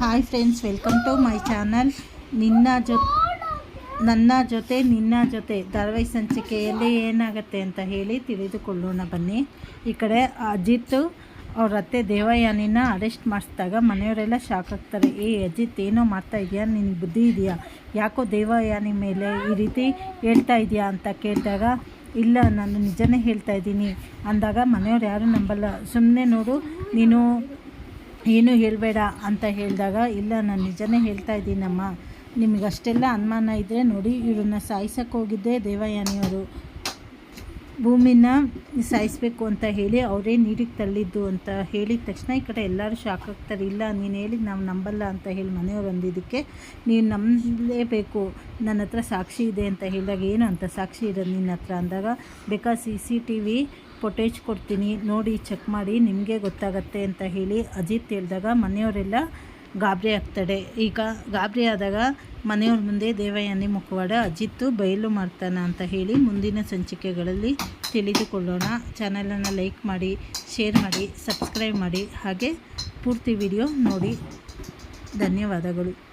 Hi friends welcome to my channel ನಿನ್ನ ಜೊ ನನ್ನ ಜೊತೆ ನಿನ್ನ ಜೊತೆ ಧಾರಾವಾಹಿ ಸಂಚಿಕೆಯಲ್ಲಿ ಏನಾಗುತ್ತೆ ಅಂತ ಹೇಳಿ ತಿಳಿದುಕೊಳ್ಳೋಣ ಬನ್ನಿ. ಈ ಕಡೆ ಅಜಿತ್ ಅವ್ರ ಅತ್ತೆ ದೇವಯಾನಿನ ಅರೆಸ್ಟ್ ಮಾಡಿಸಿದಾಗ ಮನೆಯವರೆಲ್ಲ ಶಾಕ್ ಆಗ್ತಾರೆ. ಏ ಅಜಿತ್, ಏನೋ ಮಾಡ್ತಾ ಇದೆಯಾ? ನಿನಗೆ ಬುದ್ಧಿ ಇದೆಯಾ? ಯಾಕೋ ದೇವಯಾನಿ ಮೇಲೆ ಈ ರೀತಿ ಹೇಳ್ತಾ ಇದೆಯಾ? ಅಂತ ಕೇಳಿದಾಗ, ಇಲ್ಲ, ನಾನು ನಿಜನೇ ಹೇಳ್ತಾ ಇದ್ದೀನಿ. ಅಂದಾಗ ಮನೆಯವ್ರು ಯಾರೂ ನಂಬಲ್ಲ. ಸುಮ್ಮನೆ ನೋಡು, ನೀನು ಏನು ಹೇಳಬೇಡ ಅಂತ ಹೇಳಿದಾಗ, ಇಲ್ಲ, ನಾನು ನಿಜನೇ ಹೇಳ್ತಾ ಇದ್ದೀನಮ್ಮ. ನಿಮಗಷ್ಟೆಲ್ಲ ಅನುಮಾನ ಇದ್ದರೆ ನೋಡಿ, ಇವ್ರನ್ನ ಹೋಗಿದ್ದೆ ದೇವಯಾನಿಯವರು. ಭೂಮಿನ ಸಾಯಿಸ್ಬೇಕು ಅಂತ ಹೇಳಿ ಅವರೇ ನೀರಿಗೆ ತಳ್ಳಿದ್ದು ಅಂತ ಹೇಳಿದ ತಕ್ಷಣ ಈ ಕಡೆ ಎಲ್ಲರೂ ಶಾಕ್ ಆಗ್ತಾರೆ. ಇಲ್ಲ, ನೀನು ಹೇಳಿದ ನಾವು ನಂಬಲ್ಲ ಅಂತ ಹೇಳಿ ಮನೆಯವ್ರು ಅಂದಿದ್ದಕ್ಕೆ ನೀನು ನಂಬಲೇಬೇಕು. ನನ್ನ ಹತ್ರ ಸಾಕ್ಷಿ ಇದೆ ಅಂತ ಹೇಳಿದಾಗ ಏನು ಅಂತ ಸಾಕ್ಷಿ ಇರೋದು ನಿನ್ನ ಹತ್ರ ಅಂದಾಗ ಬೇಕಾ C C T V footage ಕೊಡ್ತೀನಿ, ನೋಡಿ ಚೆಕ್ ಮಾಡಿ, ನಿಮಗೆ ಗೊತ್ತಾಗತ್ತೆ ಅಂತ ಹೇಳಿ ಅಜಿತ್ ಹೇಳಿದಾಗ ಮನೆಯವರೆಲ್ಲ ಗಾಬರಿ ಆಗ್ತಾಳೆ ಈಗ ಗಾಬರಿ ಆದಾಗ ಮನೆಯವ್ರ ಮುಂದೆ ದೇವಯಾನಿ ಮುಖವಾಡ ಅಜಿತ್ತು ಬಯಲು ಮಾಡ್ತಾನ ಅಂತ ಹೇಳಿ ಮುಂದಿನ ಸಂಚಿಕೆಗಳಲ್ಲಿ ತಿಳಿದುಕೊಳ್ಳೋಣ. ಚಾನಲನ್ನು ಲೈಕ್ ಮಾಡಿ, ಶೇರ್ ಮಾಡಿ, ಸಬ್ಸ್ಕ್ರೈಬ್ ಮಾಡಿ. ಹಾಗೆ ಪೂರ್ತಿ ವಿಡಿಯೋ ನೋಡಿ. ಧನ್ಯವಾದಗಳು.